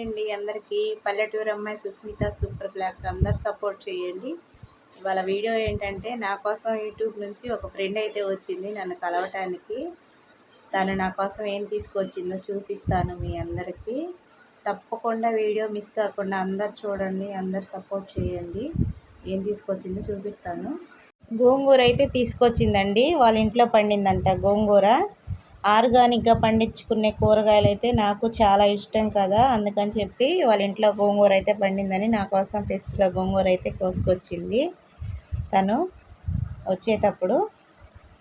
అండి అందరికీ. పల్లెటూరు అమ్మాయి సుస్మిత సూపర్ బ్లాక్ అందరు సపోర్ట్ చేయండి. ఇవాళ వీడియో ఏంటంటే నా కోసం యూట్యూబ్ నుంచి ఒక ఫ్రెండ్ అయితే వచ్చింది నన్ను కలవటానికి. తను నా కోసం ఏం తీసుకొచ్చిందో చూపిస్తాను మీ అందరికీ. తప్పకుండా వీడియో మిస్ కాకుండా అందరు చూడండి అందరు సపోర్ట్ చేయండి. ఏం తీసుకొచ్చిందో చూపిస్తాను. గోంగూర అయితే తీసుకొచ్చిందండి. వాళ్ళ ఇంట్లో పండిందంట గోంగూర. ఆర్గానిక్గా పండించుకునే కూరగాయలు అయితే నాకు చాలా ఇష్టం కదా. అందుకని చెప్పి వాళ్ళ ఇంట్లో గోంగూర అయితే పండిందని నా కోసం పెస్తుగా గోంగూర అయితే కోసుకొచ్చింది తను వచ్చేటప్పుడు.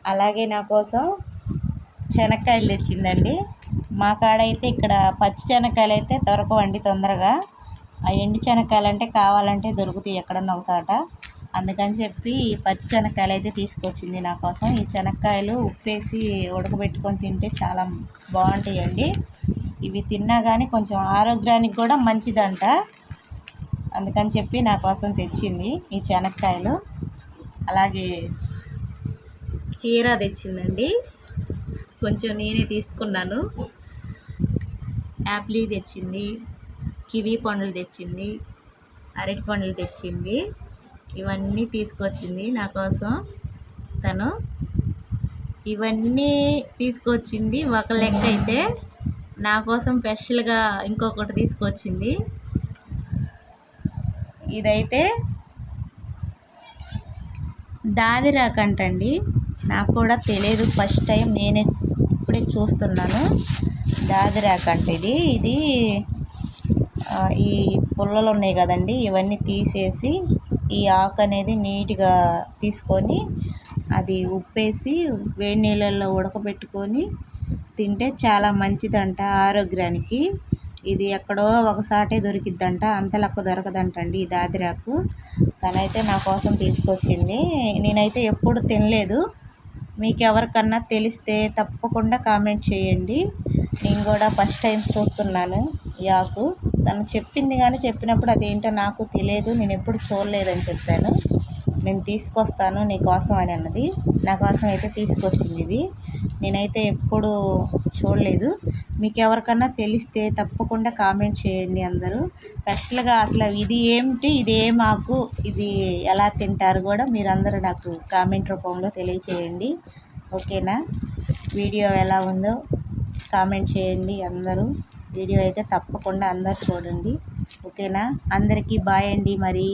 అలాగే నా కోసం శనక్కాయలు తెచ్చిందండి. మా కాడైతే ఇక్కడ పచ్చి శనక్కాయలు అయితే దొరకవండి తొందరగా. ఆ ఎండు శనక్కాయలు అంటే కావాలంటే దొరుకుతాయి ఎక్కడన్నా ఒకసాట అందుకని చెప్పి పచ్చి శనక్కాయలు అయితే తీసుకొచ్చింది నా కోసం. ఈ శనక్కాయలు ఉప్పేసి ఉడకబెట్టుకొని తింటే చాలా బాగుంటాయండి. ఇవి తిన్నా కానీ కొంచెం ఆరోగ్యానికి కూడా మంచిదంట. అందుకని చెప్పి నా కోసం తెచ్చింది ఈ శనక్కాయలు అలాగే కీర తెచ్చిందండి. కొంచెం నేనే తీసుకున్నాను. యాప్లీ తెచ్చింది కివీ పండ్లు తెచ్చింది అరటి పండ్లు తెచ్చింది. ఇవన్నీ తీసుకొచ్చింది నా కోసం. తను ఇవన్నీ తీసుకొచ్చింది ఒక లెక్క అయితే నా కోసం స్పెషల్గా ఇంకొకటి తీసుకొచ్చింది. ఇదైతే దాదిరాకంటండి నాకు కూడా తెలియదు ఫస్ట్ టైం నేనే ఇప్పుడే చూస్తున్నాను. దాదిరాకంట ఇది. ఇది ఈ పుల్లలు ఉన్నాయి కదండి ఇవన్నీ తీసేసి ఈ ఆకు అనేది నీట్గా తీసుకొని అది ఉప్పేసి వేడి నీళ్ళల్లో ఉడకబెట్టుకొని తింటే చాలా మంచిదంట ఆరోగ్యానికి. ఇది ఎక్కడో ఒకసాటే దొరికిద్దంట అంతలెక్క దొరకదంటండి ఈ దాదిరాకు. తనైతే నా కోసం తీసుకొచ్చింది. నేనైతే ఎప్పుడు తినలేదు. మీకు ఎవరికన్నా తెలిస్తే తప్పకుండా కామెంట్ చేయండి. నేను కూడా ఫస్ట్ టైం చూస్తున్నాను ఈ ఆకు. తను చెప్పింది కానీ చెప్పినప్పుడు అదేంటో నాకు తెలియదు. నేను ఎప్పుడు చూడలేదని చెప్పాను. నేను తీసుకొస్తాను నీ కోసం అని అన్నది. నా కోసం అయితే తీసుకొచ్చింది ఇది. నేనైతే ఎప్పుడు చూడలేదు. మీకు ఎవరికన్నా తెలిస్తే తప్పకుండా కామెంట్ చేయండి అందరూ. స్పెషల్గా అసలు ఇది ఏమిటి? ఇది ఏ మాకు? ఇది ఎలా తింటారు కూడా మీరందరూ నాకు కామెంట్ రూపంలో తెలియచేయండి. ఓకేనా? వీడియో ఎలా ఉందో కామెంట్ చేయండి అందరూ. వీడియో అయితే తప్పకుండా అందరు చూడండి. ఓకేనా? అందరికీ బాయ్ అండి మరి.